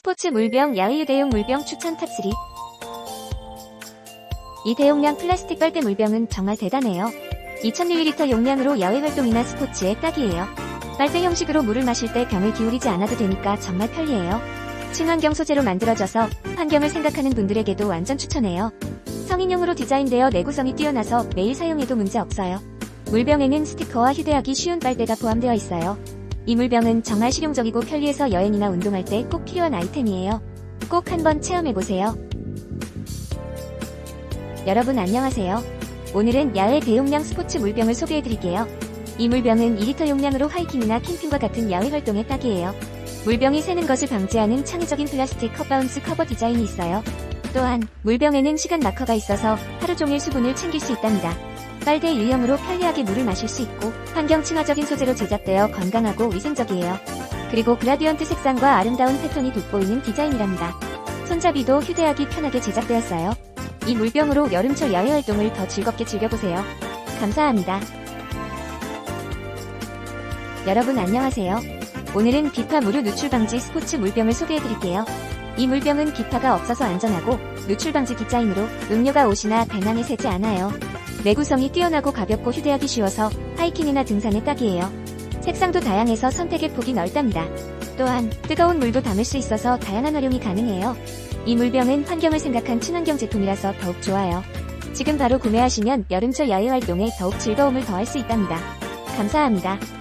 스포츠 물병 야외 휴대용 물병 추천 탑3 이 대용량 플라스틱 빨대 물병은 정말 대단해요. 2000ml 용량으로 야외 활동이나 스포츠에 딱이에요. 빨대 형식으로 물을 마실 때 병을 기울이지 않아도 되니까 정말 편리해요. 친환경 소재로 만들어져서 환경을 생각하는 분들에게도 완전 추천해요. 성인용으로 디자인되어 내구성이 뛰어나서 매일 사용해도 문제 없어요. 물병에는 스티커와 휴대하기 쉬운 빨대가 포함되어 있어요. 이 물병은 정말 실용적이고 편리해서 여행이나 운동할 때 꼭 필요한 아이템이에요. 꼭 한번 체험해보세요. 여러분 안녕하세요. 오늘은 야외 대용량 스포츠 물병을 소개해드릴게요. 이 물병은 2리터 용량으로 하이킹이나 캠핑과 같은 야외 활동에 딱이에요. 물병이 새는 것을 방지하는 창의적인 플라스틱 컵바운스 커버 디자인이 있어요. 또한 물병에는 시간 마커가 있어서 하루 종일 수분을 챙길 수 있답니다. 빨대 유형으로 편리하게 물을 마실 수 있고 환경 친화적인 소재로 제작되어 건강하고 위생적이에요. 그리고 그라디언트 색상과 아름다운 패턴이 돋보이는 디자인이랍니다. 손잡이도 휴대하기 편하게 제작되었어요. 이 물병으로 여름철 야외 활동을 더 즐겁게 즐겨보세요. 감사합니다. 여러분 안녕하세요. 오늘은 비파 무료 누출 방지 스포츠 물병을 소개해드릴게요. 이 물병은 비파가 없어서 안전하고 누출 방지 디자인으로 음료가 옷이나 배낭에 새지 않아요. 내구성이 뛰어나고 가볍고 휴대하기 쉬워서 하이킹이나 등산에 딱이에요. 색상도 다양해서 선택의 폭이 넓답니다. 또한 뜨거운 물도 담을 수 있어서 다양한 활용이 가능해요. 이 물병은 환경을 생각한 친환경 제품이라서 더욱 좋아요. 지금 바로 구매하시면 여름철 야외 활동에 더욱 즐거움을 더할 수 있답니다. 감사합니다.